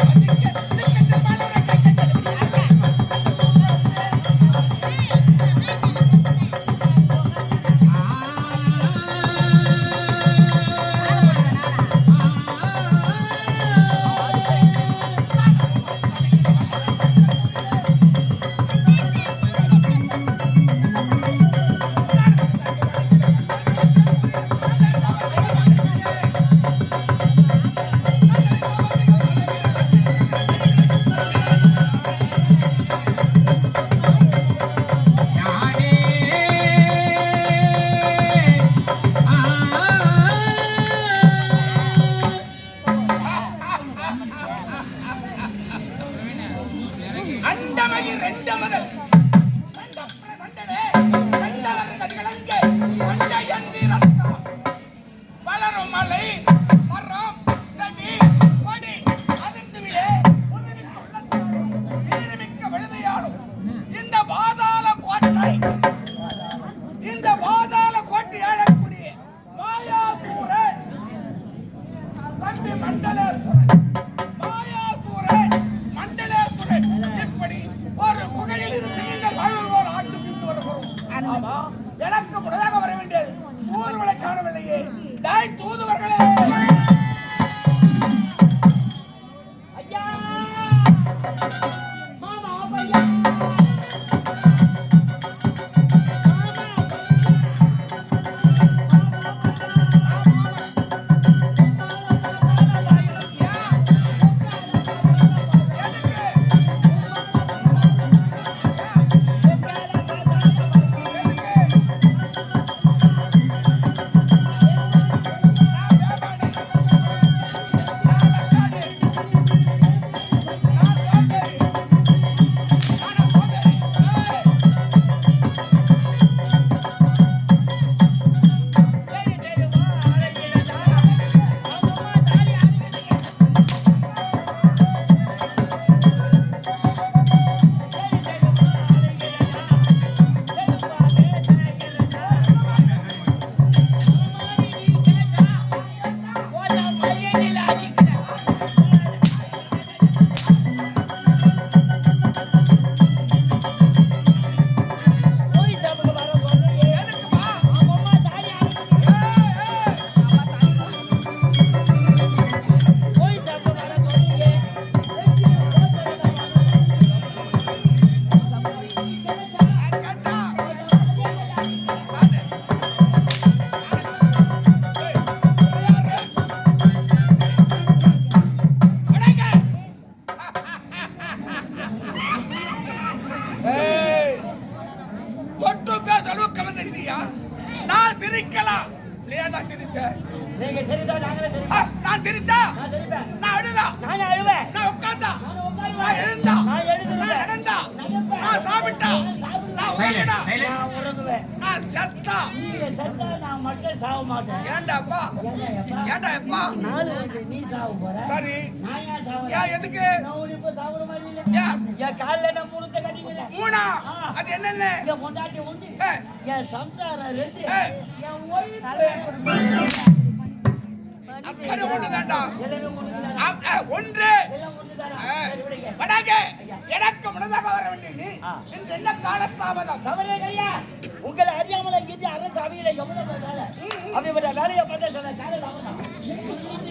யானே அண்டமகி ரெண்டமகன் மகள் சிரிக்கலாம் ஏன்டா சிரிச்ச? நீங்க தெரிந்தா நாங்களே ஆ, நான் சிரிச்சா? நான் அழுதா நான் அழுவேன். நான் உட்கார்ந்தா? நான் உட்காருவேன். நான் எழுந்தா? நான் எழுந்திருப்பேன். நான் நடந்தா? நான் சாப்பிட்டா? நான் உறங்கினா நான் உறங்குவேன் நான் செத்தா நீங்க செத்தா நான் மட்டும் சாக மாட்டேன். ஏன்டா அப்பா? ஏன்டா எப்பா? ஏன்டா அப்பா நாலு வந்து நீ சாக போற? சரி. நான் ஏன் சாவறேன்? ஏன் எதுக்கு? நான் உன்னை இப்ப சாவற மாதிரி இல்ல. ஏன் என் கால்ல நான் முழுத்த கட்டிக்கிறேன். மூணா? அது என்னென்ன? என் பொண்டாட்டி ஒண்ணு, சம்சாரம் ரெண்டு, ஒன்று. எனக்கு முன்னதாக வர வேண்டிய. இன்று என்ன காலத்தாமதம் உங்களை அறியாமல அரசு அவையில எவ்வளவு வேலை? அப்படிப்பட்ட வேலையை பார்த்து அவன்